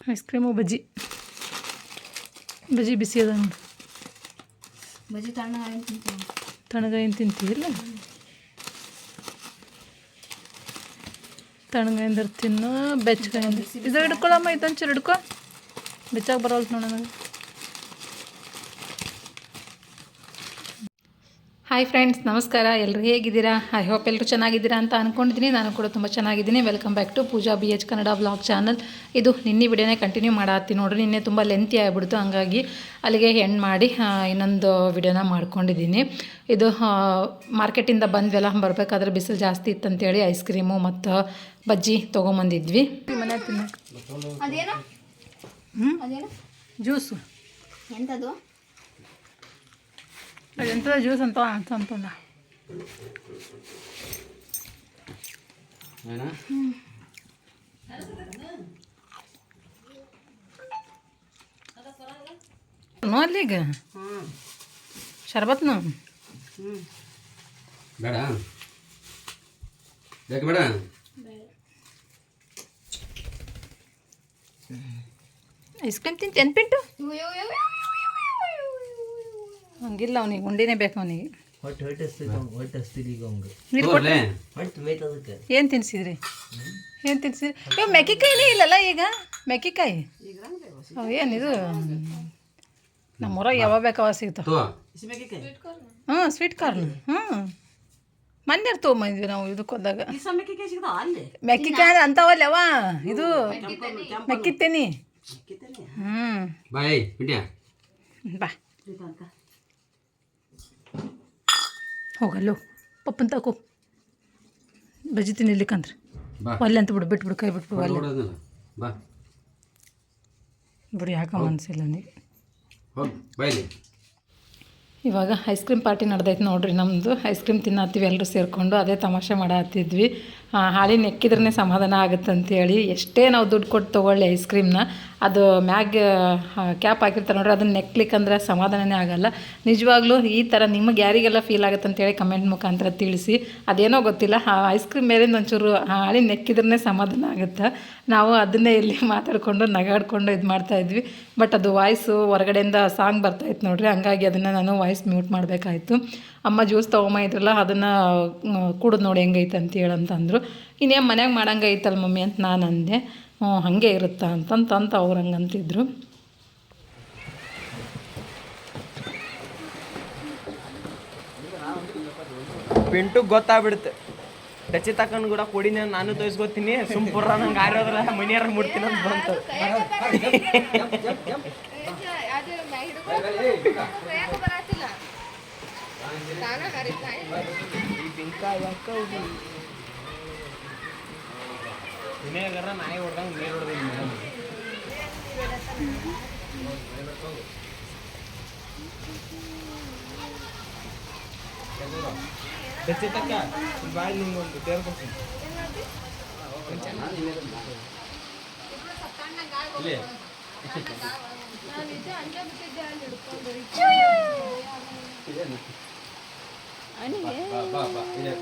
Ice cream ಬಜ್ಜಿ. ಬಜ್ಜಿ ಬಿಸಿ ಅದ ನೋಡಿ ಬಜ್ಜಿ ತಣ್ಣ ತಿಂತೀವಿ. ತಣ್ಣಗಾಯಿನ ತಿಂತೀವಿಲ್ಲ ತಣ್ಣಗಾಯಿಂದ ತಿನ್ನು ಬೆಚ್ಚಗಾಯಿಂದ ಇದು ಹಿಡ್ಕೊಳಮ್ಮ ಇದೊಂಚೂರು ಹಿಡ್ಕೊ. ಬೆಚ್ಚಾಗಿ ಬರೋಲ್ತು ನೋಡ ನನಗೆ. ಹಾಯ್ ಫ್ರೆಂಡ್ಸ್ ನಮಸ್ಕಾರ. ಎಲ್ಲರೂ ಹೇಗಿದ್ದೀರಾ? ಐ ಹೋಪ್ ಎಲ್ಲರೂ ಚೆನ್ನಾಗಿದ್ದೀರಾ ಅಂತ ಅಂದ್ಕೊಂಡಿದ್ದೀನಿ ನಾನು ಕೂಡ ತುಂಬ ಚೆನ್ನಾಗಿದ್ದೀನಿ. Welcome back to Pooja B H Kannada blog channel ಇದು ನಿನ್ನೆ ವಿಡಿಯೋನೇ ಕಂಟಿನ್ಯೂ ಮಾಡಾತ್ತೀನಿ ನೋಡ್ರಿ. ನಿನ್ನೆ ತುಂಬ ಲೆಂತಿ ಆಗಿಬಿಡ್ತು. ಹಂಗಾಗಿ ಅಲ್ಲಿಗೆ ಎಂಡ್ ಮಾಡಿ ಇನ್ನೊಂದು ವಿಡಿಯೋನ ಮಾಡ್ಕೊಂಡಿದ್ದೀನಿ. ಇದು ಮಾರ್ಕೆಟಿಂದ ಬಂದ್ವೆಲ್ಲ ಬರಬೇಕಾದ್ರೆ ಬಿಸಿಲು ಜಾಸ್ತಿ ಇತ್ತಂತೇಳಿ ಐಸ್ ಕ್ರೀಮು ಮತ್ತು ಬಜ್ಜಿ ತೊಗೊಂಬಂದಿದ್ವಿ. ಜ್ಯೂಸು ಎಂಥದ್ದು ಎಂಥದ ಜ್ಯೂಸ್ ಅಂತ ಅಂತ ಅಂತಂದ ನೋಡ್ಲಿ ಈಗ ಶರ್ಬತ್ನು ಬೇಡ ಯಾಕೆ ಬೇಡ ಐಸ್ ಕ್ರೀಮ್ ತಿಂತ ಎಂಪಿಂಟು ಇವು ಇವು ಇವು ಹಂಗಿಲ್ಲ ಅವನಿಗೆ ಉಂಡಿನೇ ಬೇಕು ಅವನಿಗೆ. ಹೊಟ್ಟೆ ಹೊಟ್ಟೆ ಹೊಟ್ಟೆ ಈಗ ಅವಂಗ ನೀರು? ಹೊಟ್ಟೆ ಮೇಯ್ತು ಅದಕ್ಕೆ. ಏನು ತಿನ್ಸಿದ್ರಿ? ಏನು ತಿನ್ಸಿದ್ರಿ? ಇವ್ ಮೆಕ್ಕಿಕಾಯಿನೇ ಇಲ್ಲಲ್ಲ ಈಗ? ಮೆಕ್ಕಿಕಾಯಿ? ಏನಿದು ನಮ್ಮೂರಾಗ ಯಾವಾಗ ಬೇಕಾವ ಸಿಗ್ತಾವ. ಹ್ಞೂ ಹಾಂ ಸ್ವೀಟ್ ಕಾರ್ನ್ ಹ್ಞೂ ಮೊನ್ನೆ ತೊಗೊಂಬಂದ್ವಿ ನಾವು ಇದಕ್ಕೆ ಹೋದಾಗ. ಮೆಕ್ಕಿಕಾಯಿ ಅಂತಾವಲ್ಲವ ಇದು ಮೆಕ್ಕಿತ್ತೇನಿ ಹ್ಞೂ ಬಾಯ್ ಬಾ. ಹೋಗಲ್ಲೋ ಪಪ್ಪನ ತಕೋ. ಬಜ್ಜಿ ತಿನ್ನಿರ್ಲಿಕ್ಕಂದ್ರೆ ಬಾ. ಒಲ್ಲೆ ಅಂತ ಬಿಡು ಬಿಟ್ಬಿಡು ಕೈ ಬಿಟ್ಬಿಡು ಒಲ್ಲೆ. ಬಾ. ಬಿಡು ಯಾಕೆ ಮನಸ್ಸಿಲ್ಲ ನೀ. ಇವಾಗ ಐಸ್ ಕ್ರೀಮ್ ಪಾರ್ಟಿ ನಡೆದೈತೆ ನೋಡ್ರಿ ನಮ್ಮದು ಐಸ್ ಕ್ರೀಮ್ ತಿನ್ನತ್ತೀವಿ ಎಲ್ಲರೂ ಸೇರಿಕೊಂಡು. ಅದೇ ತಮಾಷೆ ಮಾಡತ್ತಿದ್ವಿ ಹಾಲಿನ ನೆಕ್ಕಿದ್ರೇ ಸಮಾಧಾನ ಆಗುತ್ತೆ ಅಂತೇಳಿ ಎಷ್ಟೇ ನಾವು ದುಡ್ಡು ಕೊಟ್ಟು ತೊಗೊಳ್ಳಿ ಐಸ್ ಕ್ರೀಮ್ನ. ಅದು ಮ್ಯಾಗ್ ಕ್ಯಾಪ್ ಹಾಕಿರ್ತಾರೆ ನೋಡ್ರಿ, ಅದನ್ನ ನೆಕ್ಲಿಕ್ಕಂದ್ರೆ ಸಮಾಧಾನನೇ ಆಗಲ್ಲ. ನಿಜವಾಗ್ಲೂ ಈ ಥರ ನಿಮಗೆ ಯಾರಿಗೆಲ್ಲ ಫೀಲ್ ಆಗುತ್ತೆ ಅಂತೇಳಿ ಕಮೆಂಟ್ ಮುಖಾಂತರ ತಿಳಿಸಿ. ಅದೇನೋ ಗೊತ್ತಿಲ್ಲ ಐಸ್ ಕ್ರೀಮ್ ಮೇಲಿಂದ ಒಂಚೂರು ಹಾಳಿ ನೆಕ್ಕಿದ್ರೇ ಸಮಾಧಾನ ಆಗುತ್ತೆ. ನಾವು ಅದನ್ನೇ ಇಲ್ಲಿ ಮಾತಾಡಿಕೊಂಡು, ನಗಾಡ್ಕೊಂಡು ಇದು ಮಾಡ್ತಾಯಿದ್ವಿ ಬಟ್ ಅದು ವಾಯ್ಸು ಹೊರಗಡೆಯಿಂದ ಸಾಂಗ್ ಬರ್ತಾಯಿತ್ತು ನೋಡ್ರಿ, ಹಂಗಾಗಿ ಅದನ್ನು ನಾನು ವಾಯ್ಸ್ ಮ್ಯೂಟ್ ಮಾಡಬೇಕಾಯ್ತು. ಅಮ್ಮ ಜ್ಯೂಸ್ ತೊಗೊಂಬ ಇದ್ರಲ್ಲ ಅದನ್ನು ಕುಡಿದು ನೋಡಿ ಹೆಂಗೈತೆ ಅಂತ ಅಂತಂದರು. ಇನ್ನೇನು ಮನ್ಯಾಗ ಮಾಡಂಗೆ ಐತಲ್ಲ ಮಮ್ಮಿ ಅಂತ ನಾನು ಅಂದೆ. ಹ್ಞೂ ಹಾಗೆ ಇರುತ್ತಾ ಅಂತಂತ ಅವ್ರು ಹಂಗಂತಿದ್ರು ಪಿಂಟು ಗೊತ್ತಾಗ್ಬಿಡುತ್ತೆ ಟಚಿ ತಕೊಂಡು ಕೂಡ ಕೊಡಿ ನಾನು ತೋರಿಸ್ಕೊತೀನಿ. ಸುಂಪುರ ನಂಗೆ ಆರೋದ್ರ ಮನೆಯವ್ರ ಮುಡ್ತೀನಿ ಅಂತ ಬಂತು. ಅದು ಹಿಡ್ಕೊಂಡು ಯಾಕೆ ಬರತ್ತಿಲ್ಲ ತಾನ ಹರಿತಾ ವಿನಯಗರ ನಾಯಿ ಹೊಡ್ದಂಗೆ ನೀರು ಹೊಡ್ದೀನಿ ಮೇಡಮ್ ಟಚಿ ಇಲ್ಲಿ ಬಾ ಬಾ Pinto ಇದೆ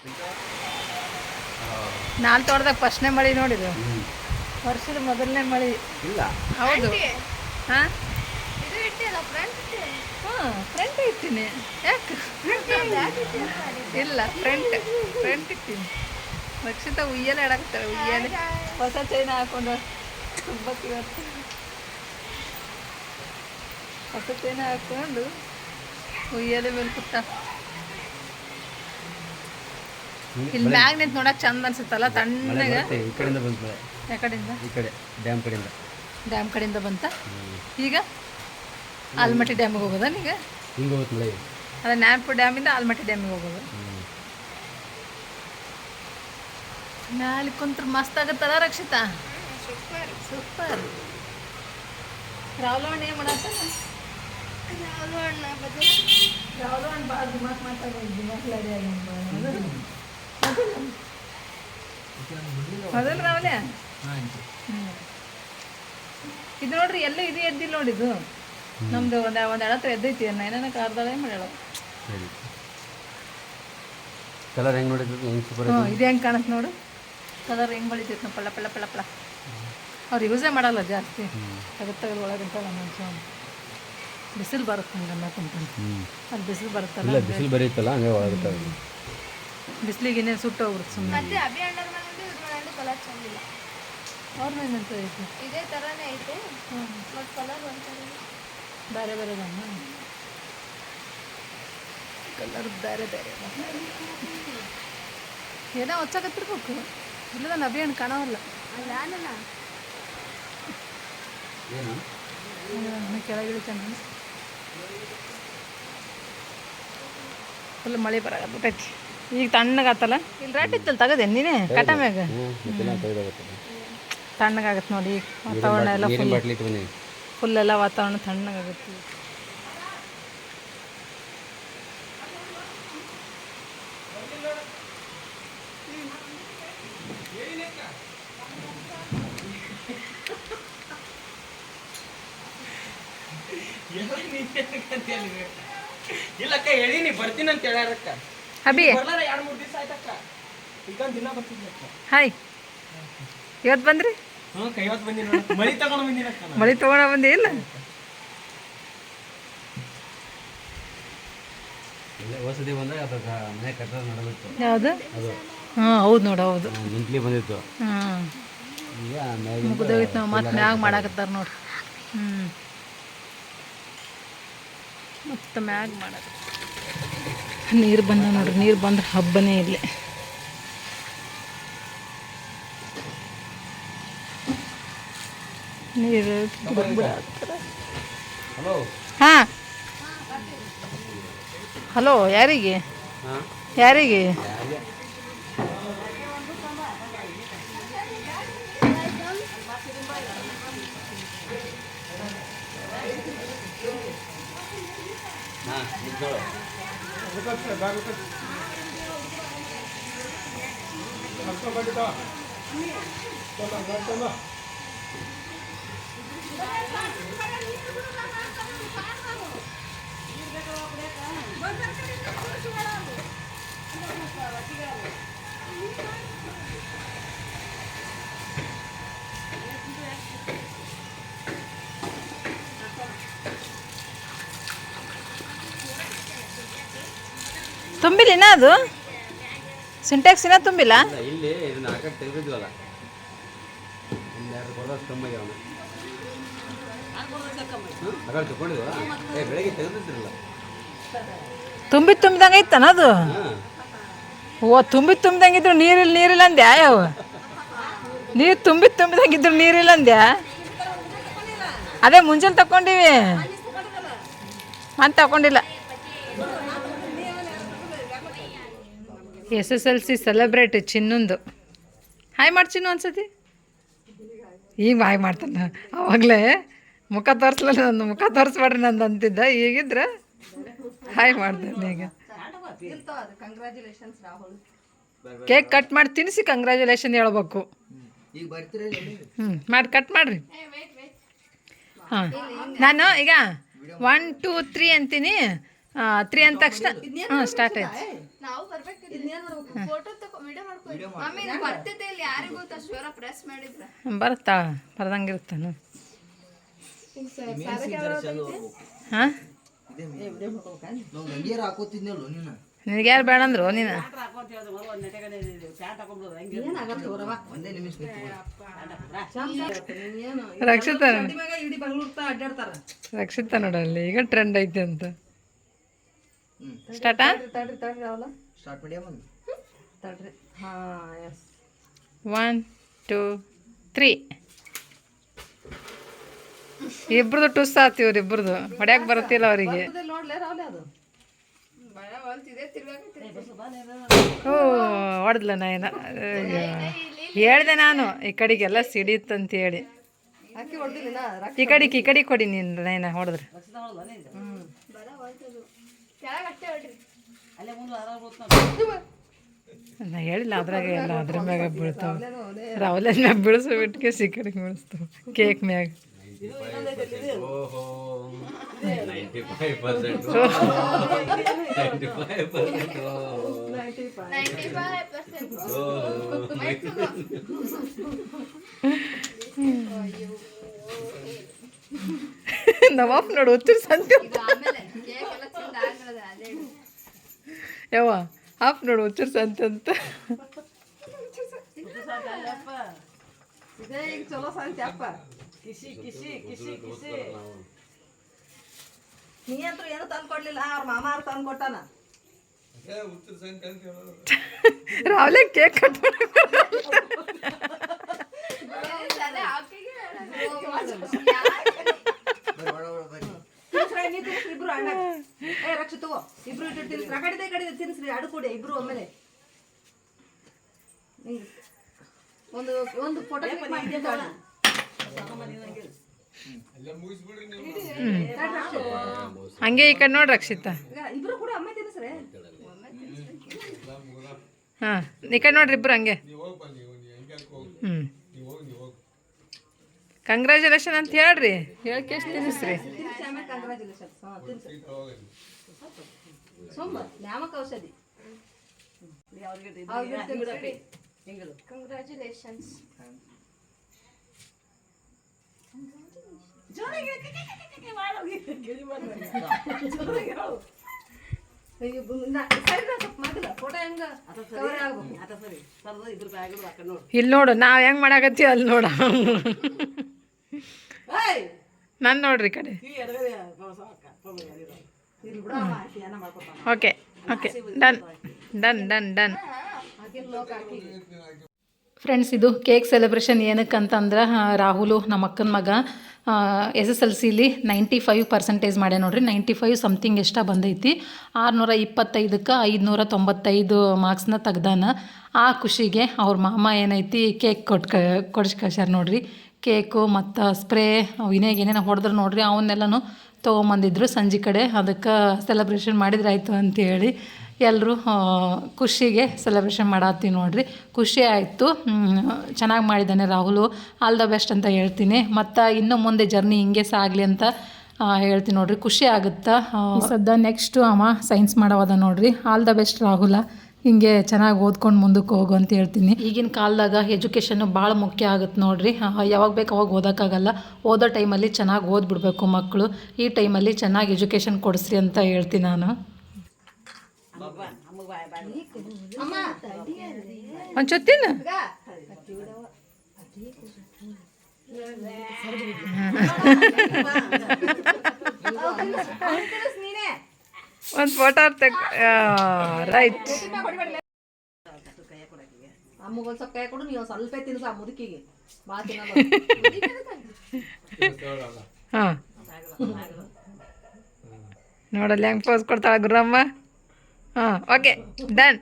ಪಿಂಟು ನಾಲ್ ತೋಟದಾಗ ಫಸ್ಟ್ನೇ ಮಳೆ ನೋಡಿದ್ರು ವರ್ಷದ ಮೊದಲನೇ ಮಳೆ. ಇಲ್ಲ. ಹೌದು. ಹಾಂ? ಫ್ರಂಟ್ ಇಟ್ಟಿನಿ. ಯಾಕೆ? ಇಲ್ಲ ಫ್ರಂಟ್ ಫ್ರಂಟ್ ಇಟ್ಟಿನಿ. ರಕ್ಷಿತ ಉಯ್ಯಲೆ ಆಡಾಕ್ತಾಳೆ ಉಯ್ಯಲೆ. ಹೊಸ ಚೈನ ಹಾಕೊಂಡು ಇವತ್ತು. ಹೊಸ ಚೈನ ಹಾಕೊಂಡು ಉಯ್ಯಲೆ ಮೇಲೆ ಕುತ್ತ ಇಲ್ಲಿ ಮ್ಯಾಗ್ ನಿಂತು ನೋಡಕ್ ಚಂದ ಅನ್ಸುತ್ತಲ್ಲ ತಣ್ಣಗೆ? ಈ ಕಡೆಯಿಂದ ಬಂತು ಮಳೆ. ಕಡೆಯಿಂದ? ಈ ಕಡೆ ಡ್ಯಾಮ್ ಕಡೆಯಿಂದ. ಡ್ಯಾಮ್ ಕಡೆಯಿಂದ ಬಂತ? ಈಗ? ಆಲ್ಮಟ್ಟಿ ಡ್ಯಾಮಿಗೆ ಹೋಗೋದಾ ಈಗ ಹಿಂಗೆ ಹೋಗುತ್ತೆ ಅದೇ ನ್ಯಾನ್ಪುರ್ ಡ್ಯಾಮಿಂದ ಆಲ್ಮಟ್ಟಿ ಡ್ಯಾಮಿಗೆ ಹೋಗೋದು. ಮ್ಯಾಲೆ ಕುಂತ್ರ ಮಸ್ತ್ ಆಗತ್ತಲ್ಲ ರಕ್ಷಿತಾ? ಸೂಪರ್. ಸೂಪರ್. ರಾವ್ಲವಣ್ಣ ಏನು ಮಾಡತ್ತಾನ ರಾವ್ಲವಣ್ಣ ಭಾಳ ದಿಮಾಕ್ ಮಾತಾಡೋದು ದಿಮಾಕ್ ಲಾಡಿ ಮೊದಲು ರಾವ್ಲೆ ಇದು ನೋಡ್ರಿ ಎಲ್ಲ ಇದು ಎದ್ದಿಲ್ಲ ನೋಡಿ ಇದು. ನಮ್ದು ಒಂದು ಒಂದು ಎಳತ್ರ ಎದ್ದೈತಿ ನೈನನ ಕಾರ್ದಾಳೆ ಮಾಡ್ಯಾಳ. ಕಲರ್ ಹೆಂಗ್ ನೋಡಿದ್ರು? ಹೆಂಗ್ ಸೂಪರ್ ಇದು ಹೆಂಗ್ ಕಾಣತ್ ನೋಡು. ಕಲರ್ ಹೆಂಗೆ ಬಳಿತೈತೆ ನಾವು ಪಳ್ಳ ಪಳ್ಳ ಪಳ್ಳ ಪಳ್ಳ ಅವ್ರು ಯೂಸೇ ಮಾಡಲ್ಲ ಜಾಸ್ತಿ. ತೆಗೆದು ತೆಗೆದು ಒಳಗಿಂತ ನಮ್ಮ ಬಿಸಿಲು ಬರುತ್ತೆ ಹಂಗೆ ಅನ್ನೋ ಕುಂತಾನೆ ಹ್ಞೂ ಅಲ್ಲಿ ಬಿಸಿಲು ಬರುತ್ತಲ್ಲ ಇಲ್ಲ ಬಿಸಿಲು ಬರೀತಲ್ಲ ಹಂಗೆ ಒಳಗುತ್ತೆ ಬಿಸಿಲಿಗೆ ಇನ್ನೇನು ಸುಟ್ಟು ಹೋಗ್ಬಿಡುತ್ತೆ ಸುಮ್ಮನೆ ಮತ್ತೆ ಅಭಿ ಅಣ್ಣರ ಮನೆಯಲ್ಲಿ ಇದ್ರ ಮನೆಯಲ್ಲಿ ಕಲರ್ ಚಂದಿಲ್ಲ ಅವ್ರ ಮೇಲಂತ ಐತಿ? ಇದೇ ಥರನೇ ಐತೆ. ಬಟ್ ಕಲರ್ ಒಂಥರ ಬೇರೆ ಬೇರೆ ಕಲರ್ ಬೇರೆ ಬೇರೆ. ಏನೋ ಹೊಚ್ಚಾಕತ್ತಿರ್ಬೇಕು ಇಲ್ಲದ ನಬಿ ಹಣ್ಣು ಕಾಣವಲ್ಲ. ಕೆಳಗಿಳಿತಾನೆ ಫುಲ್ ಮಳೆ ಬರಾಕತ್ತೈತಿ. ಈಗ ತಣ್ಣಗಾತಲ್ಲ ಇಲ್ಲಿ ರಾಟ್ ಇತ್ತಲ್ಲ ತಗದೆ ನೀನೇ? ಕಟ ಮ್ಯಾಗ? ತಣ್ಣಗಾಗತ್ತೆ ನೋಡಿ ಈಗ ವಾತಾವರಣ ಎಲ್ಲ ಫುಲ್ ಫುಲ್ ಎಲ್ಲ ವಾತಾವರಣ ತಣ್ಣಗಾಗತ್ತೆ. ಇಲ್ಲಕ್ಕ ಹೇಳಿನಿ ಬರ್ತೀನಿ ಅಂತ ಹೇಳ್ಯಾರಕ್ಕ ಅಭಿ. ಬರ್ಲಾರ ಎರಡು ಮೂರು ದಿವಸ ಆಯ್ತಕ್ಕ. ಈಗ ದಿನ ಬರ್ತೀನಿ ಹಾಯ್. ಇವತ್ತು ಬಂದ್ರಿ? ಹ್ಞೂ ಕೈವತ್ತು ಬಂದಿನ ಮಳಿ ತಗೊಂಡು. ಮಳೆ ಬಂದಿ ಇಲ್ಲ? ಬಂದಾಗ ಮನೆ ಯಾವುದು? ಹಾಂ ಹೌದು ನೋಡು ಹೌದು. ನಿಂತ್ಲಿ ಬಂದಿತ್ತು. ಹಾಂ ಈಗ ಮ್ಯಾಗಿಂದ ಮುಗಿದೋಗಿತ್ತು ನಾವು ಮತ್ತೆ ಮ್ಯಾಗ ಮಾಡಾಕತ್ತಾರ ನೋಡ್ರಿ ಹ್ಞೂ ಮತ್ತೆ ಮ್ಯಾಗ ಮಾಡೋದು. ನೀರು ಬಂದ ನೋಡ್ರಿ ನೀರು ಬಂದ್ರೆ ಹಬ್ಬನೇ ಇಲ್ಲಿ ನೀರು ಹಲೋ. ಹಾಂ. ಹಲೋ ಯಾರಿಗೆ? ಹಾಂ. ಯಾರಿಗೆ? ತುಂಬಿಲ್ಲ ಅದು? ಸಿಂಟ್ಯಾಕ್ಸ್ ಇನ್ನೂ ತುಂಬಿಲ್ಲ? ಇಲ್ಲ ಇದನ್ನ ಹಾಕಕ್ಕೆ ತೆಗೆದಿದ್ವಲ್ಲ. ತುಂಬಿ ತುಂಬಿದಂಗೆ ಇತ್ತನ ಅದು? ಓ ತುಂಬಿ ತುಂಬಿದಂಗಿದ್ರು ನೀರಿಲ್ಲ ನೀರಿಲ್ಲ ಅಂದ್ಯಾ? ಯಾವ ನೀರು ತುಂಬಿ ತುಂಬಿದಂಗಿದ್ರು ನೀರಿಲ್ಲ ಅಂದ್ಯಾ? ಅದೇ ಮುಂಜಾನೆ ತಕೊಂಡಿವಿ ಅಂತ ತಗೊಂಡಿಲ್ಲ S S L C celebrate ಚಿನ್ನೊಂದು. Hi ಮಾಡಿ ಒಂದ್ಸತಿ ಅನ್ಸತಿ? ಈಗ ಹಾಯ್ ಮಾಡ್ತಾನೆ. ಅವಾಗಲೇ ಮುಖ ತೋರಿಸ್ಲಿಲ್ಲ ನನ್ನ ಮುಖ ತೋರಿಸ್ಬೇಡ್ರಿ ನಂದು ಅಂತಿದ್ದ. ಈಗಿದ್ರೆ ಹಾಯ್ ಮಾಡ್ತಾನೆ ಈಗ. ಕೇಕ್ ಕಟ್ ಮಾಡಿ ತಿನ್ನಿಸಿ ಕಂಗ್ರ್ಯಾಚುಲೇಷನ್ ಹೇಳ್ಬೇಕು. ಹ್ಞೂ ಮಾಡಿ ಕಟ್ ಮಾಡಿರಿ. ಹಾಂ. ನಾನು ಈಗ ಒನ್ ಟೂ ತ್ರೀ ಅಂತೀನಿ. ತ್ರೀ ಅಂದ ತಕ್ಷಣ ಹಾಂ ಸ್ಟಾರ್ಟ್ ಆಯ್ತು. ನಾವು ಬರ್ಬೇಕಿಲ್ಲ ಫೋಟೋ ತಗೋ ವಿಡಿಯೋ ಮಾಡ್ಕೊ ಮಮ್ಮಿ ಇದು ಬರ್ತೈತೆ ಇಲ್ಲಿ ಯಾರಿಗೂ ಗೊತ್ತಾ ಸ್ವರ ಪ್ರೆಸ್ ಮಾಡಿದ್ರ. ಬರುತ್ತಾ? ಬರ್ದಂಗಿರ್ತಾನು ಹಾಂ? ನಿನಗೆ ಯಾರು ಬೇಡ ಅಂದ್ರು ನೀನು? ರಕ್ಷಿತ ರಕ್ಷಿತ ನೋಡಲ್ಲಿ ಈಗ ಟ್ರೆಂಡ್ ಐತೆ ಅಂತ. ಸ್ಟಾರ್ಟಾ ಒನ್ ಟೂ ತ್ರೀ ಇಬ್ರದ್ದು ಟುಸ್ ಆತೀವ್ರಿ ಇಬ್ರದ್ದು ಹೊಡ್ಯಾಕ್ ಬರುತ್ತಿಲ್ಲ ಅವರಿಗೆ. ಓ ಹೊಡೆದ್ಲ ನಾಯನ ಹೇಳ್ದೆ ನಾನು ಈ ಕಡೆಗೆಲ್ಲ ಸಿಡಿತ್ತಂತ ಹೇಳಿ ಈ ಕಡೆಗೆ ಈ ಕಡೆಗೆ ಕೊಡಿ ನೀನು ನೈನ ಹೊಡೆದ್ರೆ. ನಾ ಹೇಳಿಲ್ಲ ಅದ್ರಾಗ ಎಲ್ಲ ಅದ್ರ ಮ್ಯಾಗ ಬೀಳ್ತಾವ ರವಲೆ ಮ್ಯಾಗ ಬೀಳಿಸೋ ಬಿಟ್ಟಿಗೆ ಈ ಕಡೆಗೆ ಬೀಳಿಸ್ತಾವ ಕೇಕ್ ಮ್ಯಾಗ ಓಹೋ ninety five percent ninety five percent ninety five percent ನವಾಪ್ ನೋಡು ಹುಚ್ಚು ಸಂತೆ ಇದು ಆಮೇಲೆ ಕೇಕ್ ಎಲ್ಲ ತಿಂದ ಆಗ್ಲದ ಅದೇ ಇಡು. ಯಾವ ಹಾಫ್ ನೋಡು ಉಚ್ಚರ್ಸ ಅಂತಂತ. ಅಂತ ಇದೇ ಈಗ ಚಲೋ ಸಂತೆ ಅಪ್ಪ. ಕಿಸಿ ಕಿಸಿ ಕಿಸಿ ಕಿಸಿ ನೀ ಅಂತೂ ಏನು ತಂದು ಕೊಡ್ಲಿಲ್ಲ ಅವ್ರ ಮಾಮ ಅವ್ರು ತಂದು ಕೊಟ್ಟಾನ. ರಾವ್ಲೆ ಕೇಕ್ ಕಟ್ ಅದೇ ಆಕೆಗೆ ತಿನ್ಸ್ರಿ ನೀ ತಿನ್ಸ್ರಿ ಇಬ್ರು ಅಣ್ಣ ಏ. ರಕ್ಷ ತಗೋ. ಇಬ್ರು ಇಟ್ಟು ತಿನ್ಸ್ರಿ ಆ ಕಡೆ ತಿನ್ಸ್ರಿ. ಅಡು ಕೊಡಿ ಇಬ್ರು ಒಮ್ಮೆಲೆ. ಹಿಂಗ್. ಒಂದು ಒಂದು ಫೋಟೋ ಹಂಗೆ ಈ ಕಡೆ ನೋಡಿ ರಕ್ಷಿತಾ. ಇಬ್ರು ಕೂಡ ಅಮ್ಮ ತಿನ್ಸ್ರಿ. ಹಾಂ ಈ ಕಡೆ ನೋಡ್ರಿ ಇಬ್ರು ಹಂಗೆ. ಹ್ಞೂ ಕಂಗ್ರ್ಯಾಚುಲೇಷನ್ ಅಂತ ಹೇಳ್ರಿ. ಹೇಳಕ್ಕೆ ಎಷ್ಟು ತಿನ್ನಿಸ್ರಿ ಕಂಗ್ರ್ಯಾಚುಲೇಷನ್ಸ್ ಇಲ್ಲಿ ನೋಡು ನಾವು ಹೆಂಗ್ ಮಾಡಾಕತ್ತೀವಿ ಅಲ್ಲಿ ನೋಡ. ನಾನು ನೋಡ್ರಿ ಕಡೆ. Okay okay. Done done done done. Friends ಇದು ಕೇಕ್ ಸೆಲೆಬ್ರೇಷನ್ ಏನಕ್ಕೆ ಅಂತಂದ್ರೆ ರಾಹುಲು ನಮ್ಮ ಅಕ್ಕನ ಮಗ S S L ಸಿಲಿ ninety five percentage ಮಾಡ್ಯ ನೋಡ್ರಿ. ನೈಂಟಿ ಫೈವ್ ಸಮಥಿಂಗ್ ಎಷ್ಟ ಬಂದೈತಿ. ಆರುನೂರ ಇಪ್ಪತ್ತೈದಕ್ಕೆ ಐದುನೂರ ತೊಂಬತ್ತೈದು ಮಾರ್ಕ್ಸ್ನ ತೆಗ್ದಾನ. ಆ ಖುಷಿಗೆ ಅವ್ರ ಮಾಮ ಏನೈತಿ ಕೇಕ್ ಕೊಟ್ಟು ಕೊಡ್ಸಿ ಕಳ್ಸ್ಯಾರ ನೋಡ್ರಿ. ಕೇಕು ಮತ್ತು ಸ್ಪ್ರೇ, ವಿನೇಗ್ ಏನೇನು ಹೊಡೆದ್ರು ನೋಡ್ರಿ, ಅವನ್ನೆಲ್ಲನೂ ತೊಗೊಂಬಂದಿದ್ರು ಸಂಜೆ ಕಡೆ. ಅದಕ್ಕೆ ಸೆಲೆಬ್ರೇಷನ್ ಮಾಡಿದ್ರೆ ಆಯಿತು ಅಂತೇಳಿ ಎಲ್ಲರೂ ಖುಷಿಗೆ ಸೆಲೆಬ್ರೇಷನ್ ಮಾಡತ್ತೀವಿ ನೋಡ್ರಿ. ಖುಷಿ ಆಯಿತು. ಚೆನ್ನಾಗಿ ಮಾಡಿದ್ದಾನೆ ರಾಹುಲು. ಆಲ್ ದ ಬೆಸ್ಟ್ ಅಂತ ಹೇಳ್ತೀನಿ. ಮತ್ತು ಇನ್ನು ಮುಂದೆ ಜರ್ನಿ ಹಿಂಗೆ ಸಾಗಲಿ ಅಂತ ಹೇಳ್ತೀನಿ ನೋಡ್ರಿ. ಖುಷಿ ಆಗುತ್ತಾ? ಸದ್ಯ ನೆಕ್ಸ್ಟು ಅವ ಸೈನ್ಸ್ ಮಾಡೋವಾದ ನೋಡ್ರಿ. All the best Rahul. ಹಿಂಗೆ ಚೆನ್ನಾಗಿ ಓದ್ಕೊಂಡು ಮುಂದಕ್ಕೆ ಹೋಗು ಅಂತ ಹೇಳ್ತೀನಿ. ಈಗಿನ ಕಾಲದಾಗ ಎಜುಕೇಷನ್ನು ಭಾಳ ಮುಖ್ಯ ಆಗುತ್ತೆ ನೋಡ್ರಿ. ಯಾವಾಗ ಬೇಕು ಅವಾಗ ಓದೋಕ್ಕಾಗಲ್ಲ. ಓದೋ ಟೈಮಲ್ಲಿ ಚೆನ್ನಾಗಿ ಓದ್ಬಿಡ್ಬೇಕು ಮಕ್ಕಳು ಈ ಟೈಮಲ್ಲಿ ಚೆನ್ನಾಗಿ ಎಜುಕೇಷನ್ ಕೊಡಿಸ್ರಿ ಅಂತ ಹೇಳ್ತೀನಿ ನಾನು. ಒಂದು ಚೊತ್ತಿನ ನೀನೇ ಒಂದು ಫೋಟೋ ತೆಗ್ ರೈಟ್ ಅಮ್ಮಗ ಸ್ವಲ್ಪ ಕೈ ಕೊಡು ನೀವು ಸ್ವಲ್ಪ ತಿನ್ಸ ಮುದುಕಿಗೆ ಭಾಳ ಹಾಂ. ನೋಡಲ್ಲ ಹೆಂಗ್ ಪೋಸ್ ಕೊಡ್ತಾಳ ಗುರಮ್ಮ ಹಾಂ ಓಕೆ ಡನ್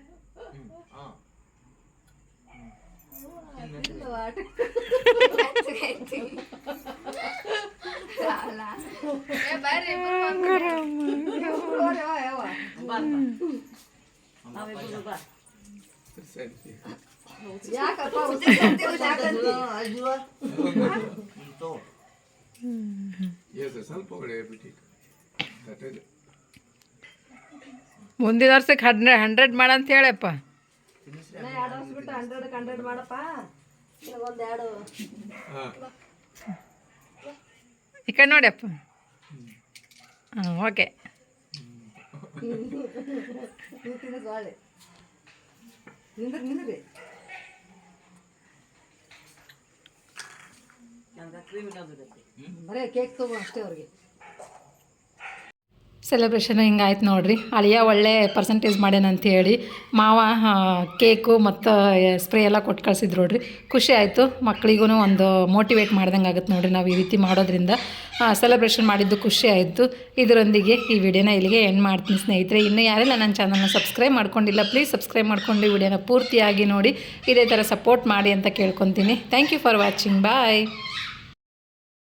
ಮುಂದಿನ ವರ್ಷಕ್ಕೆ ಹಂಡ್ರೆ ಹಂಡ್ರೆಡ್ ಮಾಡಂತ ಹೇಳಪ್ಪ ಎರಡು ವರ್ಷ ಬಿಟ್ಟು ಹಂಡ್ರೆಡ್ ಹಂಡ್ರೆಡ್ ಮಾಡಪ್ಪ ಒಂದ್ ಎರಡು ಈ ಕಡೆ ನೋಡ್ಯಪ್ಪ ಹಾಂ ಓಕೆ. ಬರೇ ಕೇಕ್ ತಗೋ ಅಷ್ಟೇ ಅವ್ರಿಗೆ. ಸೆಲೆಬ್ರೇಷನ್ ಹಿಂಗಾಯ್ತು ನೋಡಿರಿ? ಅಳಿಯ ಒಳ್ಳೆ ಪರ್ಸೆಂಟೇಜ್ ಮಾಡ್ಯಾನಂತ ಹೇಳಿ. ಮಾವ ಕೇಕು ಮತ್ತು ಸ್ಪ್ರೇ ಎಲ್ಲ ಕೊಟ್ಟು ಕಳ್ಸಿದ್ರು ನೋಡ್ರಿ. ಖುಷಿ ಆಯಿತು. ಮಕ್ಳಿಗೂ ಒಂದು ಮೋಟಿವೇಟ್ ಮಾಡ್ದಂಗೆ ಆಗುತ್ತೆ ನೋಡ್ರಿ ನಾವು ಈ ರೀತಿ ಮಾಡೋದ್ರಿಂದ. ಸೆಲೆಬ್ರೇಷನ್ ಮಾಡಿದ್ದು ಖುಷಿ ಆಯಿತು. ಇದರೊಂದಿಗೆ ಈ ವಿಡಿಯೋನ ಇಲ್ಲಿಗೆ ಎಂಡ್ ಮಾಡ್ತೀನಿ ಸ್ನೇಹಿತರೆ. ಇನ್ನೂ ಯಾರೆಲ್ಲ ನನ್ನ ಚಾನಲ್ನ ಸಬ್ಸ್ಕ್ರೈಬ್ ಮಾಡ್ಕೊಂಡಿಲ್ಲ ಪ್ಲೀಸ್ ಸಬ್ಸ್ಕ್ರೈಬ್ ಮಾಡ್ಕೊಂಡು ವಿಡಿಯೋನ ಪೂರ್ತಿಯಾಗಿ ನೋಡಿ. ಇದೇ ಥರ ಸಪೋರ್ಟ್ ಮಾಡಿ ಅಂತ ಕೇಳ್ಕೊತೀನಿ. Thank you for watching bye